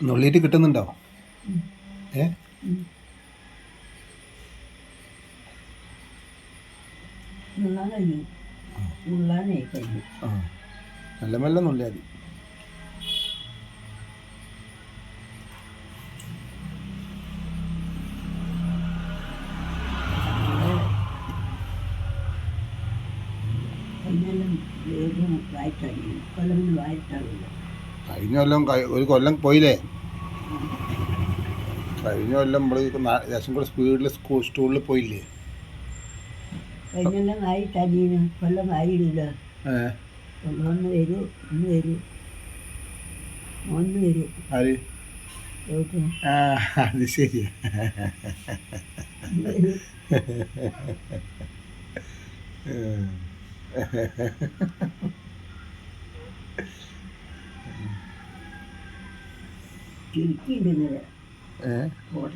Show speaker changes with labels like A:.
A: നുള്ളിയിട്ട് കിട്ടുന്നുണ്ടോ? ഏ? നല്ല മെല്ലെ നുള്ളിയാൽ മതി.
B: കൊല്ലം വേഗം വായിട്ടറിയും കൊല്ലം വായിട്ടറിയില്ല
A: കഴിഞ്ഞ കൊല്ലം ഒരു കൊല്ലം പോയില്ലേ? കഴിഞ്ഞ കൊല്ലം നമ്മൾ ദേശം കൂടെ സ്പീഡിൽ സ്കൂൾ സ്കൂളിൽ പോയില്ലേ?
B: കഴിഞ്ഞെല്ലാം വായിട്ടറിയുന്നു കൊല്ലം ആയില്ല ഒന്ന് വരൂ ഒന്ന് വരൂ. ഒന്ന് വരൂ.
A: ആര്? ആ അത് ശരി
B: ഒന്ന് ഫോട്ടോ